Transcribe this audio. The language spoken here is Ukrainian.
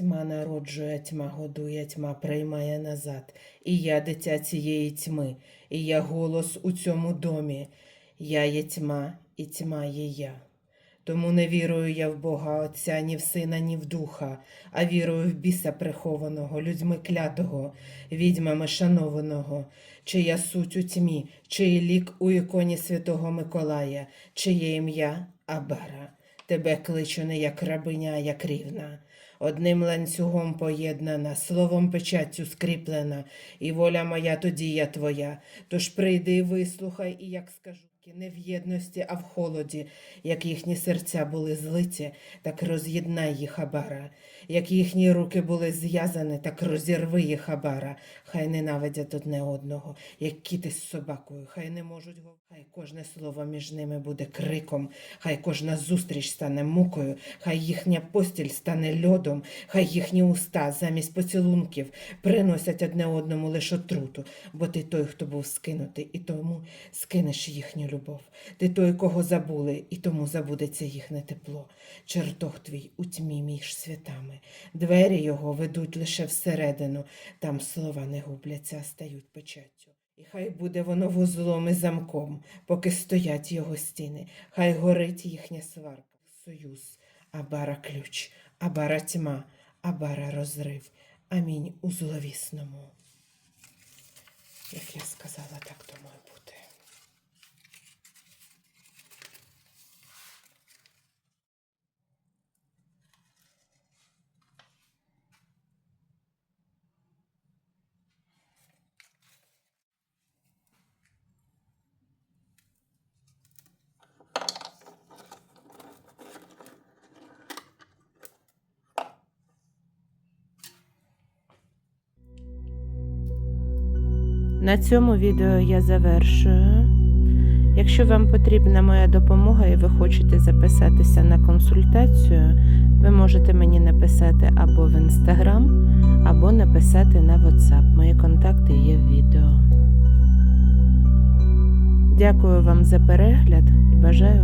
Тьма народжує, тьма годує, тьма приймає назад. І я дитя цієї тьми, і я голос у цьому домі. Я є тьма, і тьма є я. Тому не вірую я в Бога Отця, ні в Сина, ні в Духа, а вірую в біса прихованого, людьми клятого, відьмами шанованого, чия суть у тьмі, чиї лік у іконі святого Миколая, чиє ім'я Абара. Тебе кличу не як рабиня, а як рівна. Одним ланцюгом поєднана, словом печаттю скріплена, і воля моя тоді я твоя. Тож прийди і вислухай, і як скажу, не в єдності, а в холоді, як їхні серця були злиті, так роз'єднай їх Абара. Як їхні руки були зв'язані, так розірви їх Абара. Хай ненавидять одне одного, як кіти з собакою, хай не можуть говорити. Хай кожне слово між ними буде криком, хай кожна зустріч стане мукою, хай їхня постіль стане льодом, хай їхні уста замість поцілунків приносять одне одному лише отруту, бо ти той, хто був скинутий, і тому скинеш їхню любов. Ти той, кого забули, і тому забудеться їхнє тепло. Чертог твій у тьмі між святами. Двері його ведуть лише всередину, там слова не губляться, а стають печаттю. І хай буде воно вузлом і замком, поки стоять його стіни, хай горить їхня сварка, союз, абара ключ, абара тьма, абара розрив. Амінь у зловісному. Як я сказала, так тому і бути. На цьому відео я завершую. Якщо вам потрібна моя допомога і ви хочете записатися на консультацію, ви можете мені написати або в інстаграм, або написати на WhatsApp. Мої контакти є в відео. Дякую вам за перегляд і бажаю